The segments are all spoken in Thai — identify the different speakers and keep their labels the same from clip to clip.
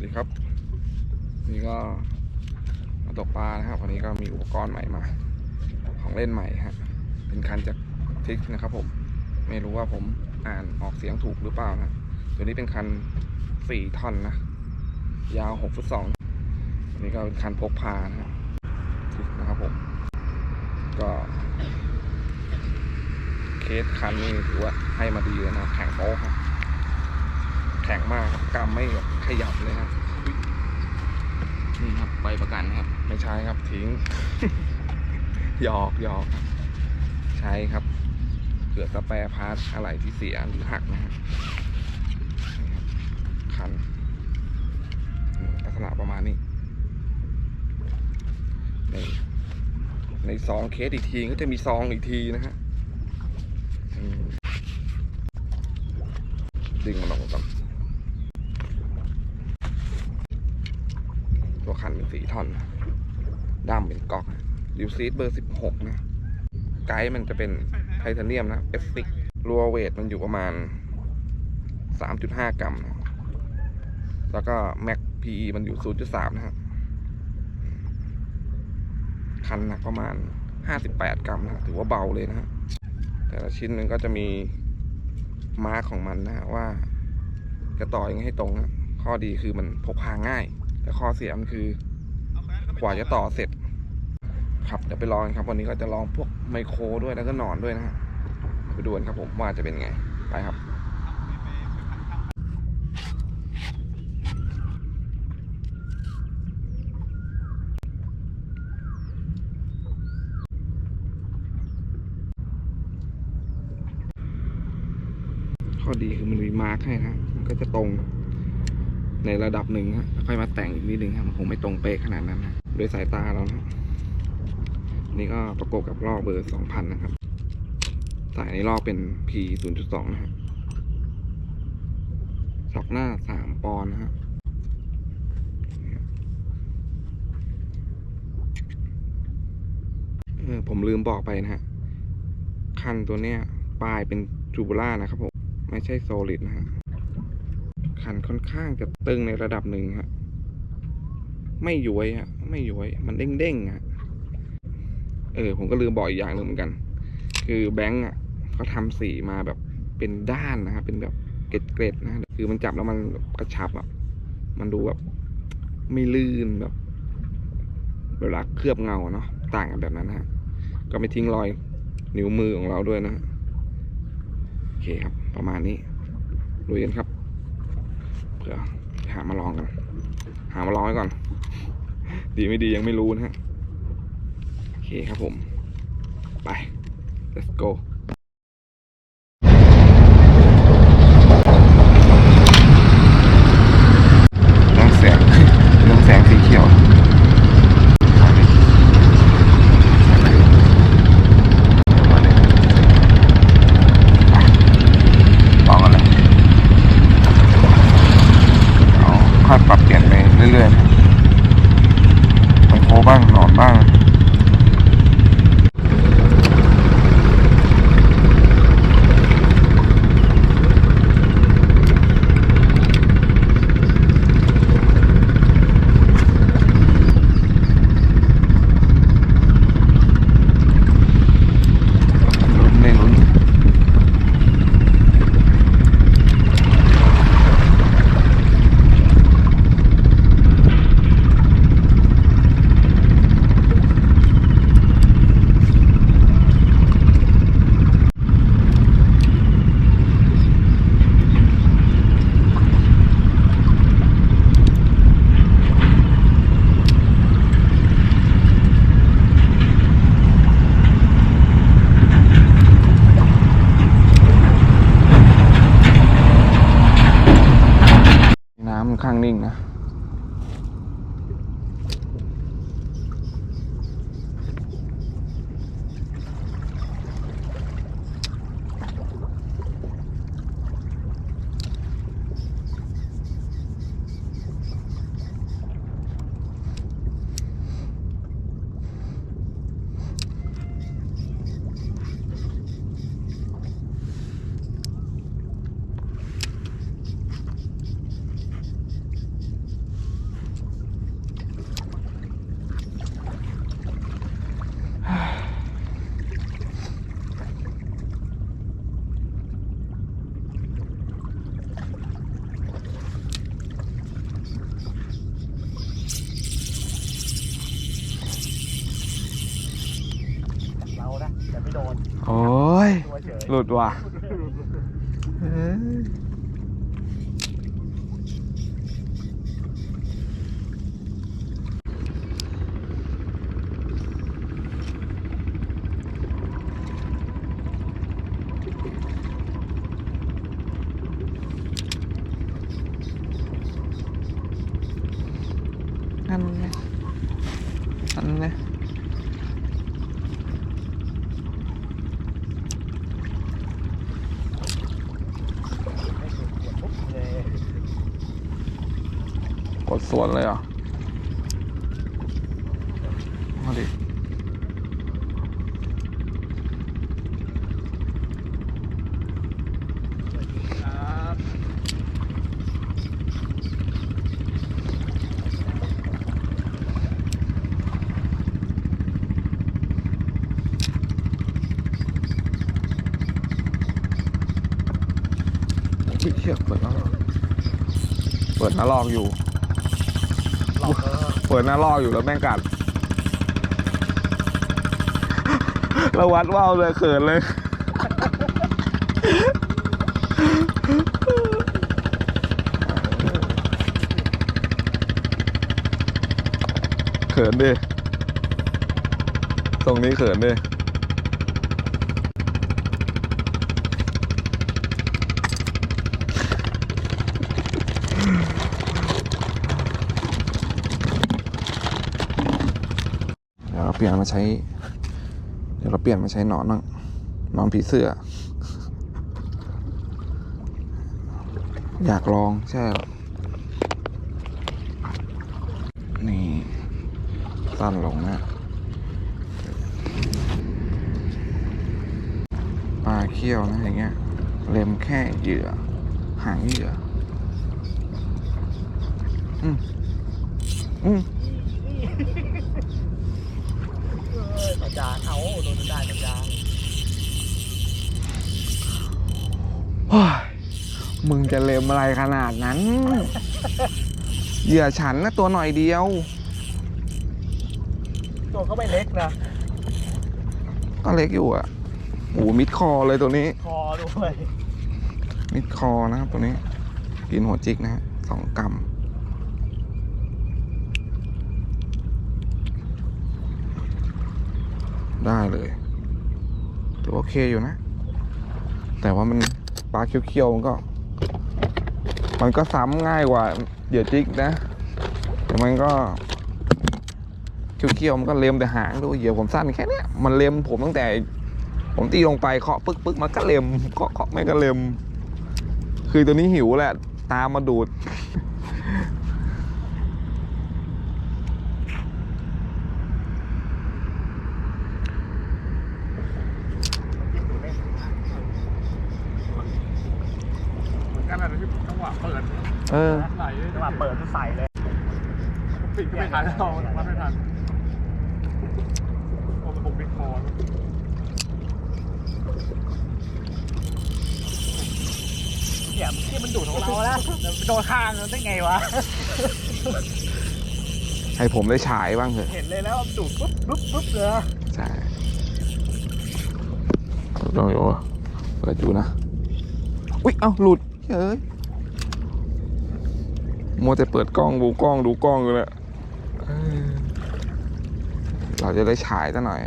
Speaker 1: วัสดีครับ นี่ก็มาตกปลานะครับ วันนี้ก็มีอุปกรณ์ใหม่มา ของเล่นใหม่ฮะ เป็นคันจากทิกนะครับผม ไม่รู้ว่าผมอ่านออกเสียงถูกหรือเปล่านะ ตัวนี้เป็นคันสี่ท่อนนะ ยาวหกฟุตสองอันนี้ก็เป็นคันพกพานะฮะทิกนะครับผม ก็เคสคันนี้ถือว่าให้มาดีเลยนะแข็งโป๊ะครับ ข็งมากครับกำไม่แบบขยับเลยครับอุ๊ยนี่ครับใบประกันครับ ไม่ใช้ครับทิ้ง หยอกหยอกครับใช้ครับเกิดสแปร์พาร์ทอะไรที่เสียหรือหักนะฮะนี่ครับคันอืมลักษณะประมาณนี้ในในซองเคสอีกทีก็จะมีซองอีกทีนะฮะอืมดึงมันออกมาก่อน ตัวคันเป็นสี ท่อนด้ามเป็นกอกลิวซีดเบอร์สิบหกนะ ไกด์มันจะเป็นไทเทเนียมนะเอฟฟิกรัวเวทมันอยู่ประมาณสามจุดห้ากรัมนะแล้วก็แม็กพีมันอยู่ศูนย์จุดสามนะครับคันหนักประมาณห้าสิบแปดกรัมนะถือว่าเบาเลยนะฮะแต่ละชิ้นมันก็จะมีมาร์กของมันนะฮะว่า จะต่อยังไงให้ตรงนะข้อดีคือมันพกพาง่าย แต่ข้อเสียมันคือ กว่าจะต่อเสร็จ ครับเดี๋ยวไปลองกันครับ วันนี้ก็จะลองพวกไมโครด้วยแล้วก็นอนด้วยนะฮะไปดูกันครับผมว่าจะเป็นไงไปครับข้อดีคือมันมีมาร์คให้นะ มันก็จะตรงในระดับหนึ่งฮะค่อยมาแต่งอีกนิดนึงครับมันคงไม่ตรงเป๊ะขนาดนั้นนะ โดยสายตาเรานะนี่ก็ประกบกับรอเบอร์สองพันนะครับ สายนี้อเป็น P ศูนย์จุดสองนะฮะช็อกหน้าสามปอนด์นะฮะเออผมลืมบอกไปนะฮะ คันตัวเนี้ยปลายเป็นจูบูล่านะครับผม ไม่ใช่โซลิดนะฮะ คันค่อนข้างจะตึงในระดับหนึ่งฮะ ไม่ย้วยฮะไม่ย้วย มันเด้งๆฮะเออ ผมก็ลืมบอกอีกอย่างหนึ่งเหมือนกัน คือแบงก์อะเขาทำสีมาแบบเป็นด้านนะฮะเป็นแบบเกล็ดๆนะฮะคือมันจับแล้วมันกระชับอะมันดูแบบไม่ลื่นแบบเวลาเคลือบเงาเนาะต่างกันแบบนั้นฮะ ก็ไม่ทิ้งรอยนิ้วมือของเราด้วยนะฮะโอเคครับ ประมาณนี้ลุยกันครับเผื่อหามาลองกัน หามาลองไว้ก่อน ดีไม่ดียังไม่รู้นะฮะ โอเคครับผม ไป let's go หลุดว่ะเอ้ยอันนี้อันนี้ก วนเลยอะมาดิเชี่ยเปิดแล้วเปิดน้าลอกอยู่ เปิดหน้าลอกอยู่แล้วแม่งกัดเราวัดว่าวเลยเขินเลย เขินดิ ตรงนี้เขินดิ เปลี่ยนมาใช้ เดี๋ยวเราเปลี่ยนมาใช้หนอนบ้างหนอนผีเสื้อ อยากลองใช่หรอนี่สั้นลงนะปลาเขี้ยวนะอย่างเงี้ย เล็มแค่เหยื่อ หางเหยื่อ อืมอืม
Speaker 2: สาย จานเอาโดนได้สายจาน
Speaker 1: โอ้ยมึงจะเลมอะไรขนาดนั้น เหยื่อฉันนะตัวหน่อยเดียว
Speaker 2: ตัวก็ไม่เล็กนะ
Speaker 1: ก็เล็กอยู่อะโอ้โหมิดคอเลยตัวนี้
Speaker 2: คอด้วย
Speaker 1: มิดคอนะครับตัวนี้ กินหัวจิกนะฮะสองกรัม ได้เลยถือว่าโอเคอยู่นะ แต่ว่ามันปลาเคี้ยวๆมันก็ มันก็ซ้ำง่ายกว่าเหยื่อจิกนะ แต่มันก็เคี้ยวๆมันก็เล็มแต่หางดูเหยื่อผมสั้นแค่เนี้ยมันเล็มผมตั้งแต่ ผมตีลงไปเคาะปึ๊กปึ๊กมันก็เล็มเคาะเคาะไม่ก็เล็ม คือตัวนี้หิวแหละ ตามมาดูด
Speaker 3: เหมือน กันแหละที่จังหวะเปิด
Speaker 1: เออ
Speaker 3: ไหล
Speaker 2: จังหวะเปิดมันใส่เลย
Speaker 3: ปิดก็ไม่ทันเรารับไม่ทันโอ้ผมปิดคอ
Speaker 2: เนี่ยที่มันดูดของเราแล้วโดนข้างได้ไงวะ
Speaker 1: ให้ผมได้ฉายบ้างเถอะ
Speaker 2: เห็นเลยแล้วมันดูดปุ๊บปุ๊บปุ๊บเลย
Speaker 1: ใช่ลองอยู่เปิดอยู่นะ อุ๊ย เอ้าหลุด เฮ้ยมัวแต่เปิดกล้องดูกล้องดูกล้องอยู่เลยเออเราจะได้ฉายซะหน่อย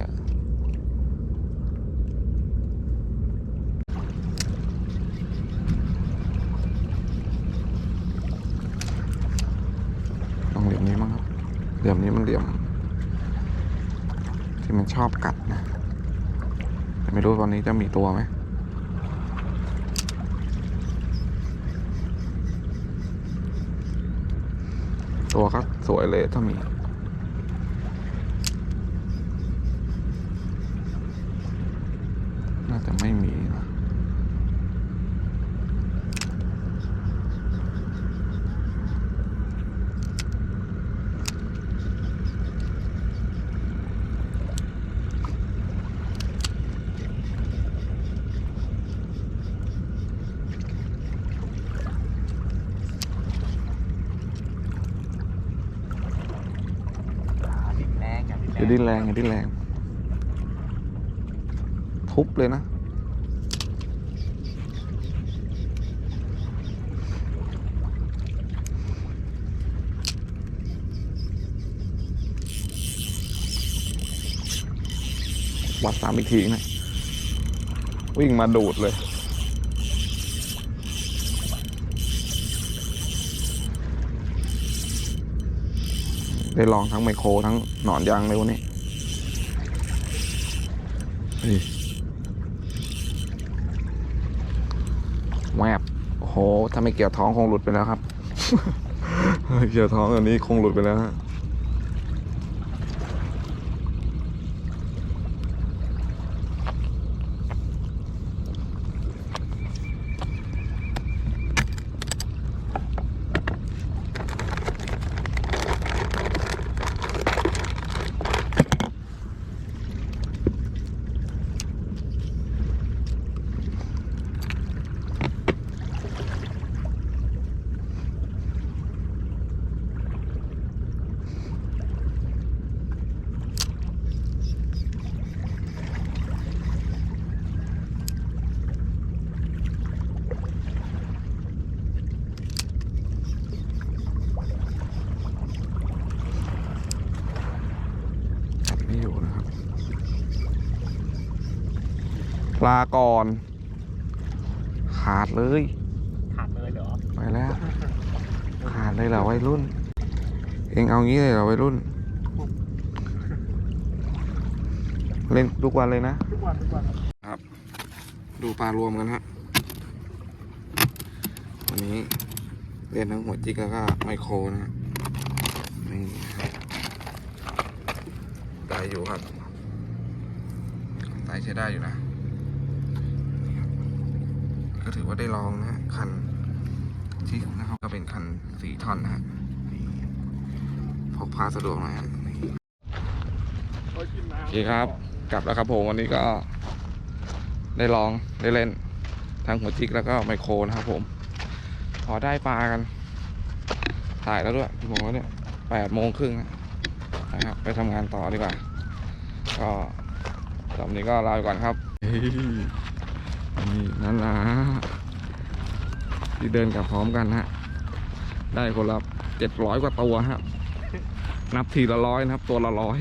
Speaker 1: ลองเหลี่ยมนี้มั้งครับ เหลี่ยมนี้มันเหลี่ยม ที่มันชอบกัดนะ ไม่รู้ตอนนี้จะมีตัวไหม ตัวก็สวยเลยถ้ามี
Speaker 2: อ
Speaker 1: ย่าดิ้นแรงอย่าดิ้นแรง ทุบเลยนะ วัดสามอีกทีนะ วิ่งมาดูดเลย ได้ลองทั้งไมโครทั้งหนอนยางเลยวันนี้นี่แวบโอ้โห ถ้าไม่เกี่ยวท้องคงหลุดไปแล้วครับ เกี่ยวท้องอันนี้คงหลุดไปแล้วฮะ ลาก่อน ขาดเลย
Speaker 2: ขาดเลยเหรอ
Speaker 1: ไปแล้ว ขาดเลยเหรอวัยรุ่น เองเอางี้เลยเหรอวัยรุ่น เล่นทุกวันเลยนะ
Speaker 3: ทุกวันทุกวัน
Speaker 1: ครับ ดูปลารวมกันฮะวันนี้เล่นทั้งหัวจิกแล้วก็ไมโครนะฮะนี่ได้อยู่ครับได้ใช้ได้อยู่นะนี่ครับก็ ถือว่าได้ลองนะฮะคันที่นะครับก็เป็นคันสีท่อนนะฮะพกพาสะดวกหน่อยฮะ
Speaker 3: โอ
Speaker 1: เคครับ กลับแล้วครับผมวันนี้ก็ได้ลองได้เล่นทั้งหัวจิกแล้วก็ไมโครนะครับผม พอได้ปลากัน ถ่ายแล้วด้วยที่ผมว่าเนี่ยแปดโมงครึ่งนะครับ ไปทำงานต่อดีกว่า ก็สำหรับนี้ก็ลาไปก่อนครับ นี่นั่นนะที่เดินกลับพร้อมกันฮะ ได้คนละเจ็ดร้อยกว่าตัวฮะ นับทีละร้อยนะครับ ตัวละร้อย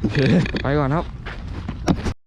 Speaker 1: โอเค ไปก่อนครับ